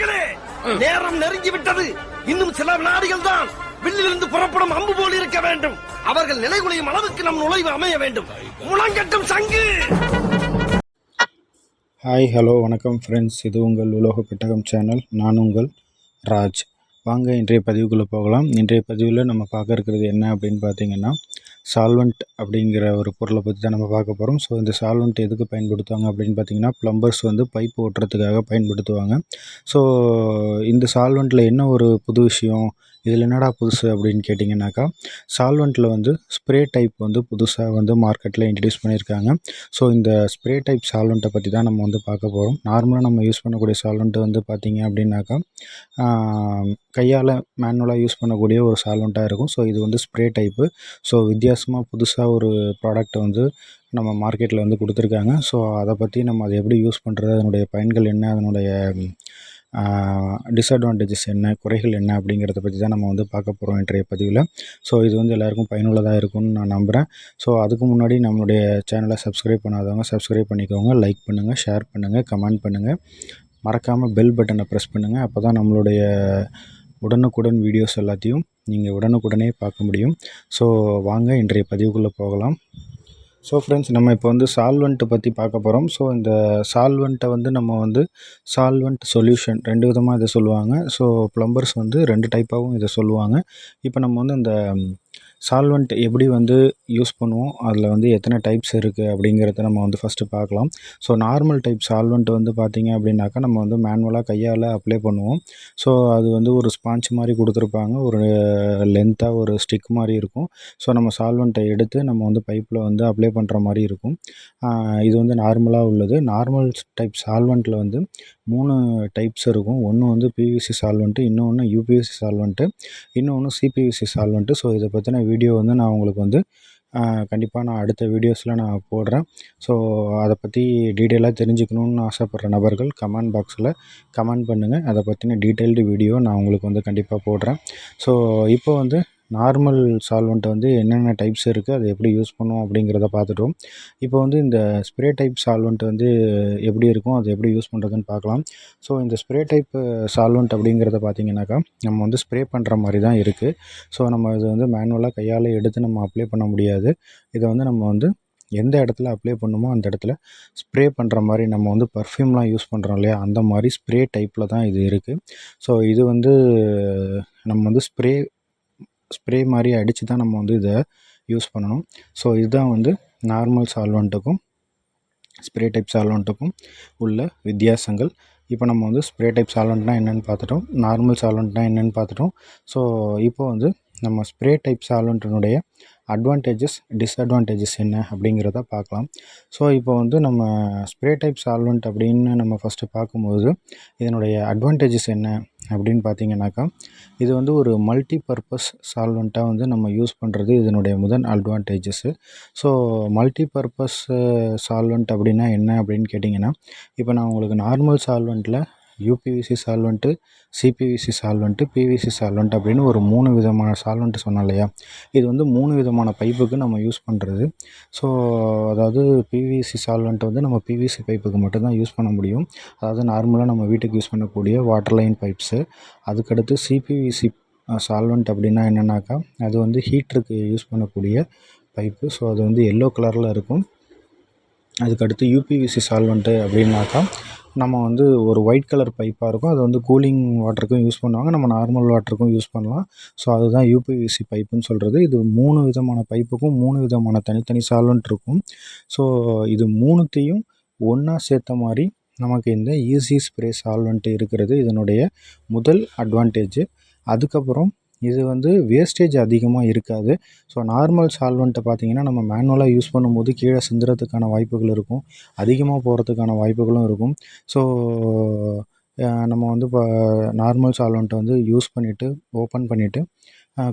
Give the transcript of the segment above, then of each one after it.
நண்பர்களே நேரம் நெருங்கி விட்டது. இன்னும் சில வினாடிகள் தான். வில்லிலிருந்து புறப்படும் அம்பு போல் இருக்க வேண்டும். அவர்கள் நிலைகுலையும் அளவுக்கு நம் நுழைவு அமைய வேண்டும். முழங்கட்டும் சங்கு! ஹாய் ஹலோ வணக்கம் ஃப்ரெண்ட்ஸ் இது உங்கள் உலோக பெட்டகம் சேனல் நான் உங்கள் ராஜ். வாங்க இன்றைய பதிவுக்குள்ளே போகலாம். இன்றைய பதிவில் நம்ம பார்க்க இருக்கிறது என்ன அப்படின்னு பார்த்தீங்கன்னா சால்வெண்ட் அப்படிங்கிற ஒரு பொருளை பற்றி தான் நம்ம பார்க்க போகிறோம் ஸோ இந்த சால்வெண்ட் எதுக்கு பயன்படுத்துவாங்க அப்படின்னு பார்த்தீங்கன்னா ப்ளம்பர்ஸ் வந்து பைப் ஓட்டுறதுக்காக பயன்படுத்துவாங்க. ஸோ இந்த சால்வெண்ட்டில் என்ன ஒரு புது விஷயம் இதில் என்னடா புதுசு அப்படின்னு கேட்டிங்கனாக்கா சால்வெண்ட்டில் வந்து ஸ்ப்ரே டைப் வந்து புதுசாக வந்து மார்க்கெட்டில் இன்ட்ரடியூஸ் பண்ணியிருக்காங்க. ஸோ இந்த ஸ்ப்ரே டைப் சால்வெண்ட்டை பற்றி தான் நம்ம வந்து பார்க்க போகிறோம் நார்மலாக நம்ம யூஸ் பண்ணக்கூடிய சால்வெண்ட்டு வந்து பார்த்திங்க அப்படின்னாக்கா கையால் மேனுவலாக யூஸ் பண்ணக்கூடிய ஒரு சால்வெண்ட்டாக இருக்கும். ஸோ இது வந்து ஸ்ப்ரே டைப்பு ஸோ வித்தியாசமாக புதுசாக ஒரு ப்ராடக்ட்டை வந்து நம்ம மார்க்கெட்டில் வந்து கொடுத்துருக்காங்க. ஸோ அதை பற்றி நம்ம அதை எப்படி யூஸ் பண்ணுறது அதனுடைய பயன்கள் என்ன அதனுடைய டிஸ்அட்வான்டேஜஸ் என்ன குறைகள் என்ன அப்படிங்கிறத பற்றி தான் நம்ம வந்து பார்க்க போகிறோம் இன்றைய பதிவில். ஸோ இது வந்து எல்லாருக்கும் பயனுள்ளதாக இருக்கும்னு நான் நம்புகிறேன் ஸோ அதுக்கு முன்னாடி நம்மளுடைய சேனலை சப்ஸ்கிரைப் பண்ணாதவங்க சப்ஸ்கிரைப் பண்ணிக்கோங்க லைக் பண்ணுங்கள் ஷேர் பண்ணுங்கள் கமெண்ட் பண்ணுங்கள் மறக்காமல் பெல் பட்டனை ப்ரெஸ் பண்ணுங்கள் அப்போ தான் நம்மளுடைய உடனுக்குடன் வீடியோஸ் எல்லாத்தையும் நீங்கள் உடனுக்குடனே பார்க்க முடியும். ஸோ வாங்க இன்றைய பதிவுக்குள்ளே போகலாம். ஸோ ஃப்ரெண்ட்ஸ் நம்ம இப்போ வந்து சால்வெண்ட்டை பற்றி பார்க்க போகிறோம் ஸோ இந்த சால்வெண்ட்டை வந்து நம்ம வந்து சால்வெண்ட் சொல்யூஷன் ரெண்டு விதமாக இதை சொல்லுவாங்க. ஸோ ப்ளம்பர்ஸ் வந்து ரெண்டு டைப்பாகவும் இதை சொல்லுவாங்க. இப்போ நம்ம வந்து இந்த சால்வெண்ட் எப்படி வந்து யூஸ் பண்ணுவோம் அதில் வந்து எத்தனை டைப்ஸ் இருக்குது அப்படிங்கிறத நம்ம வந்து ஃபஸ்ட்டு பார்க்கலாம். ஸோ நார்மல் டைப் சால்வெண்ட் வந்து பார்த்திங்க அப்படின்னாக்கா நம்ம வந்து மேனுவலாக கையால் அப்ளை பண்ணுவோம். ஸோ அது வந்து ஒரு ஸ்பாஞ்ச் மாதிரி கொடுத்துருப்பாங்க. ஒரு லென்த்தாக ஒரு ஸ்டிக் மாதிரி இருக்கும். ஸோ நம்ம சால்வெண்ட்டை எடுத்து நம்ம வந்து பைப்பில் வந்து அப்ளை பண்ணுற மாதிரி இருக்கும். இது வந்து நார்மலாக உள்ளது. நார்மல் டைப் சால்வெண்ட்டில் வந்து மூணு டைப்ஸ் இருக்கும். ஒன்று வந்து பிவிசி சால்வெண்ட்டு இன்னொன்று யூபிவிசி சால்வெண்ட்டு இன்னொன்று சிபிவிசி சால்வெண்ட்டு ஸோ இதை பற்றின வீடியோ வந்து நான் உங்களுக்கு வந்து கண்டிப்பாக நான் அடுத்த வீடியோஸில் நான் போடுறேன். ஸோ அதை பற்றி டீட்டெயிலாக தெரிஞ்சுக்கணுன்னு ஆசைப்பட்ற நபர்கள் கமெண்ட் பாக்ஸில் கமெண்ட் பண்ணுங்கள் அதை பற்றின டீட்டெயில்டு வீடியோ நான் உங்களுக்கு வந்து கண்டிப்பாக போடுறேன். ஸோ இப்போ வந்து நார்மல் சால்வெண்ட்டை வந்து என்னென்ன டைப்ஸ் இருக்குது அதை எப்படி யூஸ் பண்ணுவோம் அப்படிங்கிறத பார்த்துட்டோம். இப்போ வந்து இந்த ஸ்ப்ரே டைப் சால்வெண்ட் வந்து எப்படி இருக்கும் அதை எப்படி யூஸ் பண்ணுறதுன்னு பார்க்கலாம். ஸோ இந்த ஸ்ப்ரே டைப் சால்வெண்ட் அப்படிங்கிறத பார்த்தீங்கன்னாக்கா நம்ம வந்து ஸ்ப்ரே பண்ணுற மாதிரி தான் இருக்குது ஸோ நம்ம இது வந்து மேனுவலாக கையால் எடுத்து நம்ம அப்ளை பண்ண முடியாது. இதை வந்து நம்ம வந்து எந்த இடத்துல அப்ளை பண்ணுமோ அந்த இடத்துல ஸ்ப்ரே பண்ணுற மாதிரி நம்ம வந்து பர்ஃப்யூம்லாம் யூஸ் பண்ணுறோம் இல்லையா அந்த மாதிரி ஸ்ப்ரே டைப்பில் தான் இது இருக்குது ஸோ இது வந்து நம்ம வந்து ஸ்ப்ரே ஸ்ப்ரே மாதிரி அடித்து தான் நம்ம வந்து இதை யூஸ் பண்ணணும். ஸோ இதுதான் வந்து நார்மல் சால்வெண்ட்டுக்கும் ஸ்ப்ரே டைப் சால்வெண்ட்டுக்கும் உள்ள வித்தியாசங்கள். இப்போ நம்ம வந்து ஸ்ப்ரே டைப் சால்வெண்ட்னா என்னென்னு பார்த்துட்டோம். நார்மல் சால்வெண்ட்னா என்னென்னு பார்த்துட்டோம். ஸோ இப்போ வந்து நம்ம ஸ்ப்ரே டைப் சால்வெண்ட்டினுடைய அட்வான்டேஜஸ் டிஸ்அட்வான்டேஜஸ் என்ன அப்படிங்கிறத பார்க்கலாம். ஸோ இப்போ வந்து நம்ம ஸ்ப்ரே டைப் சால்வெண்ட் அப்படின்னு நம்ம ஃபஸ்ட்டு பார்க்கும்போது இதனுடைய அட்வான்டேஜஸ் என்ன அப்படின்னு பார்த்தீங்கன்னாக்கா இது வந்து ஒரு மல்டி பர்பஸ் சால்வெண்ட்டாக வந்து நம்ம யூஸ் பண்ணுறது இதனுடைய முதல் advantages so multi purpose solvent அப்படின்னா என்ன அப்படின்னு கேட்டிங்கன்னா இப்போ நான் உங்களுக்கு normal சால்வெண்ட்டில் UPVC solvent CPVC solvent PVC solvent அப்படின்னு ஒரு மூணு விதமான சால்வெண்ட்டு சொன்னோம் இல்லையா? இது வந்து மூணு விதமான பைப்புக்கு நம்ம யூஸ் பண்ணுறது ஸோ அதாவது பிவிசி சால்வெண்ட் வந்து நம்ம பிவிசி பைப்புக்கு மட்டும்தான் யூஸ் பண்ண முடியும். அதாவது நார்மலாக நம்ம வீட்டுக்கு யூஸ் பண்ணக்கூடிய வாட்டர் லைன் பைப்ஸு. அதுக்கடுத்து சிபிவிசி சால்வெண்ட் அப்படின்னா என்னென்னாக்கா அது வந்து ஹீட்டருக்கு யூஸ் பண்ணக்கூடிய பைப்பு. ஸோ அது வந்து எல்லோ கலரில் இருக்கும். அதுக்கடுத்து யூபிவிசி சால்வெண்ட்டு அப்படின்னாக்கா நம்ம வந்து ஒரு ஒயிட் கலர் பைப்பாக இருக்கும். அது வந்து கூலிங் வாட்டருக்கும் யூஸ் பண்ணுவாங்க. நம்ம நார்மல் வாட்டருக்கும் யூஸ் பண்ணலாம். ஸோ அதுதான் யூபிவிசி பைப்புன்னு சொல்கிறது இது மூணு விதமான பைப்புக்கும் மூணு விதமான தனித்தனி சால்வன்ட் இருக்கும். ஸோ இது மூணுத்தையும் ஒன்றா சேர்த்த மாதிரி நமக்கு இந்த ஈஸி ஸ்ப்ரே சால்வெண்ட் இருக்கிறது. இதனுடைய முதல் அட்வான்டேஜ் அதுக்கப்புறம் இது வந்து வேஸ்டேஜ் அதிகமாக இருக்காது. ஸோ நார்மல் சால்வெண்ட்டை பார்த்தீங்கன்னா நம்ம மேனுவலாக யூஸ் பண்ணும்போது கீழே சிந்துறதுக்கான வாய்ப்புகள் இருக்கும். அதிகமாக போகிறதுக்கான வாய்ப்புகளும் இருக்கும். ஸோ நம்ம வந்து இப்போ நார்மல் சால்வெண்ட்டை வந்து யூஸ் பண்ணிவிட்டு ஓப்பன் பண்ணிவிட்டு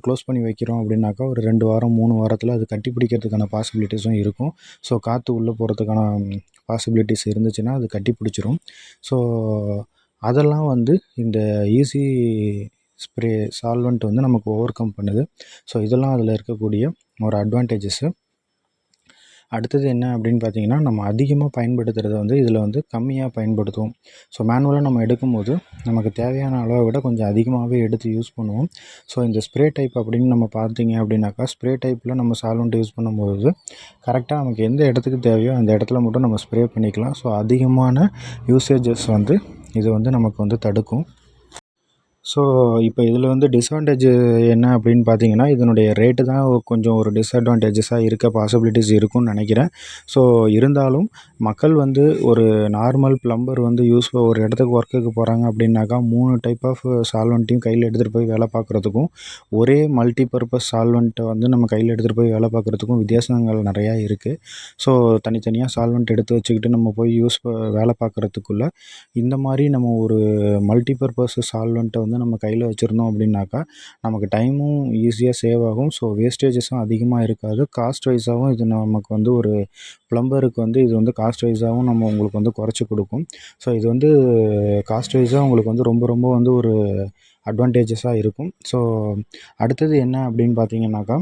க்ளோஸ் பண்ணி வைக்கிறோம் அப்படின்னாக்கா ஒரு ரெண்டு வாரம் மூணு வாரத்தில் அது கட்டி பிடிக்கிறதுக்கான பாசிபிலிட்டிஸும் இருக்கும். ஸோ காற்று உள்ளே போகிறதுக்கான பாசிபிலிட்டிஸ் இருந்துச்சுன்னா அது கட்டி பிடிச்சிரும் ஸோ அதெல்லாம் வந்து இந்த ஈஸி ஸ்ப்ரே சால்வெண்ட் வந்து நமக்கு ஓவர் கம் பண்ணுது. ஸோ இதெல்லாம் அதில் இருக்கக்கூடிய ஒரு அட்வான்டேஜஸ்ஸு அடுத்தது என்ன அப்படின்னு பார்த்தீங்கன்னா நம்ம அதிகமாக பயன்படுத்துகிறத வந்து இதில் வந்து கம்மியாக பயன்படுத்துவோம். ஸோ மேனுவலாக நம்ம எடுக்கும்போது நமக்கு தேவையான அளவை விட கொஞ்சம் அதிகமாகவே எடுத்து யூஸ் பண்ணுவோம். ஸோ இந்த ஸ்ப்ரே டைப் அப்படின்னு நம்ம பார்த்தீங்க அப்படின்னாக்கா ஸ்ப்ரே டைப்பில் நம்ம சால்வெண்ட் யூஸ் பண்ணும்போது கரெக்டாக நமக்கு எந்த இடத்துக்கு தேவையோ அந்த இடத்துல மட்டும் நம்ம ஸ்ப்ரே பண்ணிக்கலாம். ஸோ அதிகமான யூசேஜஸ் வந்து இது வந்து நமக்கு வந்து தடுக்கும். ஸோ இப்போ இதில் வந்து டிஸ்அட்வான்டேஜ் என்ன அப்படின்னு பார்த்தீங்கன்னா இதனுடைய ரேட்டு தான் கொஞ்சம் ஒரு டிஸ்அட்வான்டேஜஸாக இருக்க பாசிபிலிட்டிஸ் இருக்கும்னு நினைக்கிறேன். ஸோ இருந்தாலும் மக்கள் வந்து ஒரு நார்மல் ப்ளம்பர் வந்து யூஸ் ஒரு இடத்துக்கு ஒர்க்குக்கு போகிறாங்க அப்படின்னாக்கா மூணு டைப் ஆஃப் சால்வெண்ட்டையும் கையில் எடுத்துகிட்டு போய் வேலை பார்க்குறதுக்கும் ஒரே மல்டி பர்பஸ் சால்வெண்ட்டை வந்து நம்ம கையில் எடுத்துகிட்டு போய் வேலை பார்க்குறதுக்கும் வித்தியாசங்கள் நிறையா இருக்குது ஸோ தனித்தனியாக சால்வெண்ட் எடுத்து வச்சுக்கிட்டு நம்ம போய் யூஸ் வேலை பார்க்குறதுக்குள்ள இந்த மாதிரி நம்ம ஒரு மல்டி பர்பஸ் சால்வெண்ட்டை வந்து நம்ம கையில் வச்சுருந்தோம் அப்படின்னாக்கா நமக்கு டைமும் ஈஸியாக சேவ் ஆகும். ஸோ வேஸ்டேஜஸும் அதிகமாக இருக்காது. காஸ்ட் வைஸாகவும் இது நமக்கு வந்து ஒரு ப்ளம்பருக்கு வந்து இது வந்து காஸ்ட் வைஸாகவும் நம்ம உங்களுக்கு வந்து குறைச்சி கொடுக்கும். ஸோ இது வந்து காஸ்ட் வைஸாக உங்களுக்கு வந்து ரொம்ப ரொம்ப வந்து ஒரு அட்வான்டேஜஸாக இருக்கும். ஸோ அடுத்தது என்ன அப்படின்னு பார்த்தீங்கன்னாக்கா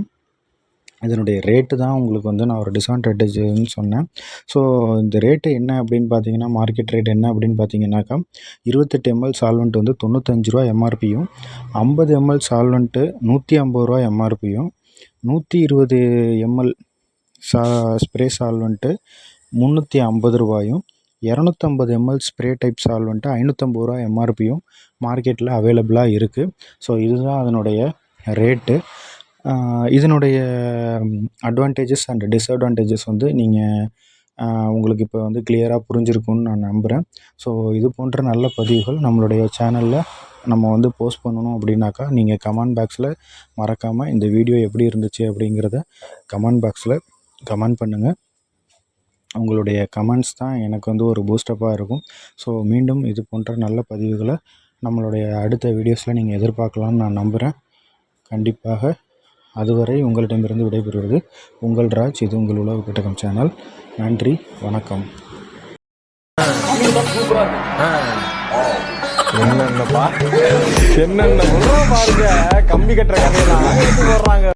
இதனுடைய ரேட்டு தான் உங்களுக்கு வந்து நான் ஒரு டிஸ்அட்வான்டேஜ்னு சொன்னேன். ஸோ இந்த ரேட்டு என்ன அப்படின்னு பார்த்தீங்கன்னா மார்க்கெட் ரேட் என்ன அப்படின்னு பார்த்தீங்கன்னாக்கா இருபத்தெட்டு எம்எல் சால்வெண்ட் வந்து தொண்ணூத்தஞ்சு ரூபா எம்ஆர்பியும் ஐம்பது எம்எல் சால்வெண்ட்டு நூற்றி ஐம்பது ரூபா எம்ஆர்பியும் நூற்றி இருபது எம்எல் சா ஸ்ப்ரே சால்வெண்ட்டு முந்நூற்றி ஐம்பது ரூபாயும் இரநூத்தம்பது எம்எல் ஸ்ப்ரே டைப் சால்வெண்ட்டு ஐநூற்றம்பது ரூபா எம்ஆர்பியும் மார்க்கெட்டில் அவைலபிளாக இருக்குது ஸோ இதுதான் அதனுடைய ரேட்டு இதனுடைய அட்வான்டேஜஸ் அண்ட் டிஸ்அட்வான்டேஜஸ் வந்து நீங்கள் உங்களுக்கு இப்போ வந்து கிளியராக புரிஞ்சிருக்கும்னு நான் நம்புகிறேன் ஸோ இது போன்ற நல்ல பதிவுகள் நம்மளுடைய சேனலில் நம்ம வந்து போஸ்ட் பண்ணணும் அப்படின்னாக்கா நீங்கள் கமெண்ட் பாக்ஸில் மறக்காமல் இந்த வீடியோ எப்படி இருந்துச்சு அப்படிங்கிறத கமெண்ட் பாக்ஸில் கமெண்ட் பண்ணுங்கள் உங்களுடைய கமெண்ட்ஸ் தான் எனக்கு வந்து ஒரு பூஸ்டப்பாக இருக்கும். ஸோ மீண்டும் இது போன்ற நல்ல பதிவுகளை நம்மளுடைய அடுத்த வீடியோஸில் நீங்கள் எதிர்பார்க்கலாம்னு நான் நம்புகிறேன் கண்டிப்பாக அதுவரை உங்களிடமிருந்து விடைபெறுவது உங்கள் ராஜ். இது உங்கள் உலக பெட்டகம் சேனல். நன்றி வணக்கம். என்னென்னப்பா? என்னென்ன பாருங்க. கம்பி கட்டுற கதையெல்லாம். போடுறாங்க